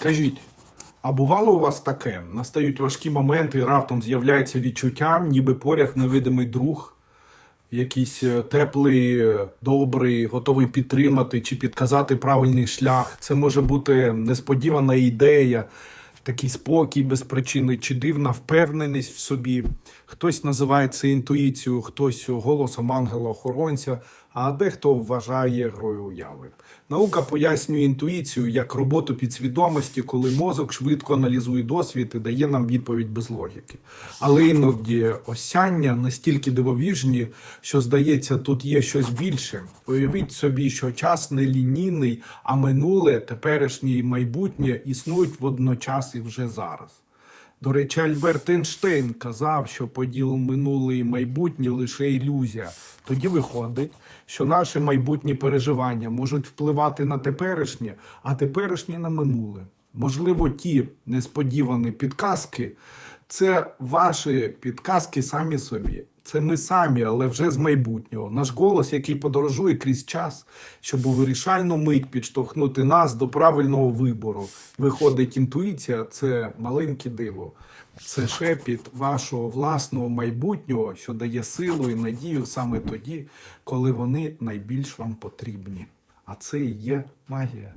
Скажіть, а бувало у вас таке? Настають важкі моменти, і раптом з'являється відчуття, ніби поряд невидимий друг, якийсь е, теплий, е, добрий, готовий підтримати чи підказати правильний шлях. Це може бути несподівана ідея, такий спокій без причини, чи дивна впевненість в собі. Хтось називає це інтуїцією, хтось голосом ангела-охоронця, а дехто вважає грою уяви. Наука пояснює інтуїцію як роботу підсвідомості, коли мозок швидко аналізує досвід і дає нам відповідь без логіки. Але іноді осяння настільки дивовіжні, що здається, тут є щось більше. Уявіть собі, що час не лінійний, а минуле, теперішнє і майбутнє існують водночас і вже зараз. До речі, Альберт Ейнштейн казав, що поділ минуле і майбутнє лише ілюзія. Тоді виходить, що наші майбутні переживання можуть впливати на теперішнє, а теперішнє на минуле. Можливо, ті несподівані підказки це ваші підказки самі собі. Це ми самі, але вже з майбутнього. Наш голос, який подорожує крізь час, щоб у вирішальну мить підштовхнути нас до правильного вибору. Виходить, інтуїція це маленьке диво. Це шепіт вашого власного майбутнього, що дає силу і надію саме тоді, коли вони найбільш вам потрібні. А це і є магія.